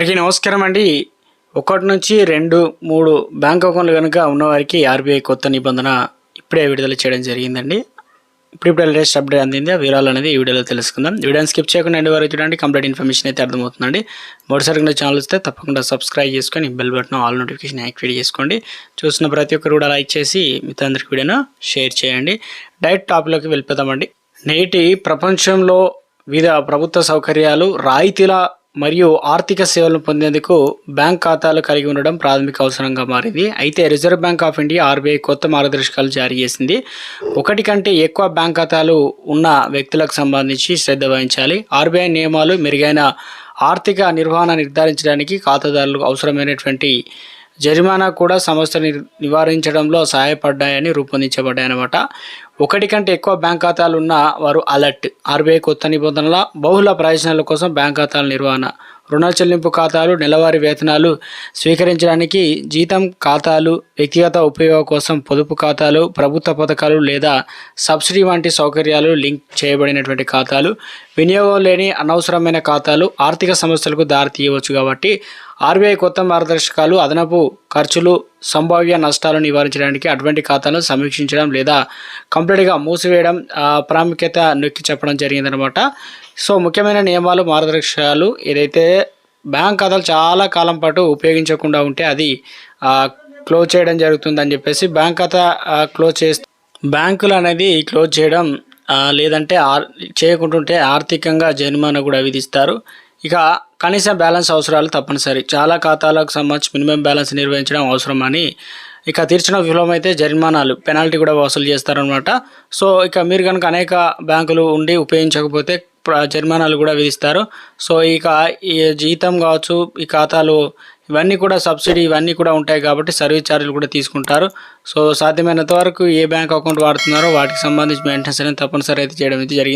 అందరికీ నమస్కారం అండి. ఒకటి నుంచి రెండు మూడు బ్యాంక్ అకౌంట్లు కనుక ఉన్నవారికి ఆర్బీఐ కొత్త నిబంధన ఇప్పుడే విడుదల చేయడం జరిగిందండి. ఇప్పుడు ఇప్పుడు లేటెస్ట్ అప్డేట్ అందింది. ఆ వివరాలు అనేది ఈ వీడియోలో తెలుసుకుందాం. వీడియోని స్కిప్ చేయకుండా ఎండి వరకు చూడండి. కంప్లీట్ ఇన్ఫర్మేషన్ అయితే అర్థమవుతుందండి. మొదటిసారి కింద ఛానల్ వస్తే తప్పకుండా సబ్స్క్రైబ్ చేసుకొని bell button all notification activate చేసుకోండి. చూసిన ప్రతి ఒక్కరు కూడా లైక్ చేసి మిగతా అందరికి వీడియోను షేర్ చేయండి. డైరెక్ట్ టాపిక్లోకి వెళ్ళిపోతామండి నేటి ప్రపంచంలో వివిధ ప్రభుత్వ సౌకర్యాలు రాయితీల మరియు ఆర్థిక సేవలను పొందేందుకు బ్యాంక్ ఖాతాలు కలిగి ఉండడం ప్రాథమిక అవసరంగా మారింది. అయితే reserve bank of India RBI కొత్త మార్గదర్శకాలు జారీ చేసింది. ఒకటి కంటే ఎక్కువ బ్యాంక్ ఖాతాలు ఉన్న వ్యక్తులకు సంబంధించి శ్రద్ధ వహించాలి. ఆర్బీఐ నియమాలు మెరుగైన ఆర్థిక నిర్వహణ నిర్ధారించడానికి ఖాతాదారులకు అవసరమైనటువంటి జరిమానా కూడా సమస్యను నివారించడంలో సహాయపడ్డాయని రూపొందించబడ్డాయి అన్నమాట ఒకటి కంటే ఎక్కువ బ్యాంక్ ఖాతాలు ఉన్న వారు అలర్ట్. ఆర్బీఐ కొత్త నిబంధనల బహుళ ప్రయోజనాల కోసం బ్యాంక్ ఖాతాల నిర్వహణ. రుణ చెల్లింపు ఖాతాలు నెలవారీ వేతనాలు స్వీకరించడానికి జీతం ఖాతాలు వ్యక్తిగత ఉపయోగం కోసం పొదుపు ఖాతాలు ప్రభుత్వ పథకాలు లేదా సబ్సిడీ వంటి సౌకర్యాలు లింక్ చేయబడినటువంటి ఖాతాలు వినియోగం లేని అనవసరమైన ఖాతాలు ఆర్థిక సమస్యలకు దారితీయవచ్చు కాబట్టి ఆర్బీఐ కొత్త మార్గదర్శకాలు అదనపు ఖర్చులు సంభావ్య నష్టాలను నివారించడానికి అటువంటి ఖాతాలను సమీక్షించడం లేదా కంప్లీట్గా మూసివేయడం ప్రాముఖ్యత నొక్కి చెప్పడం జరిగిందనమాట సో ముఖ్యమైన నియమాలు మార్గదర్శకాలు ఏదైతే బ్యాంక్ ఖాతాలు చాలా కాలం పాటు ఉపయోగించకుండా ఉంటే అది క్లోజ్ చేయడం జరుగుతుందని చెప్పేసి బ్యాంక్ ఖాతా క్లోజ్ చేస్తే బ్యాంకులు అనేది క్లోజ్ చేయడం లేదంటే ఆర్ చేయకుంటుంటే ఆర్థికంగా జరిమానా కూడా విధిస్తారు. ఇక కనీస బ్యాలెన్స్ అవసరాలు తప్పనిసరి. చాలా ఖాతాలకు సంబంధించి మినిమం బ్యాలెన్స్ నిర్వహించడం అవసరమని ఇక తీర్చిన విఫలమైతే జరిమానాలు పెనాల్టీ కూడా వసూలు చేస్తారనమాట సో ఇక మీరు కనుక అనేక బ్యాంకులు ఉండి ఉపయోగించకపోతే జరిమానాలు కూడా విధిస్తారు. సో ఇక ఈ జీతం కావచ్చు ఈ ఖాతాలు ఇవన్నీ కూడా సబ్సిడీ ఇవన్నీ కూడా ఉంటాయి కాబట్టి సర్వీస్ ఛార్జీలు కూడా తీసుకుంటారు. సో సాధ్యమైనంత వరకు ఏ బ్యాంక్ అకౌంట్ వాడుతున్నారో వాటికి సంబంధించి మెయింటెనెన్స్ అనేది తప్పనిసరి అయితే చేయడం అయితే జరిగింది.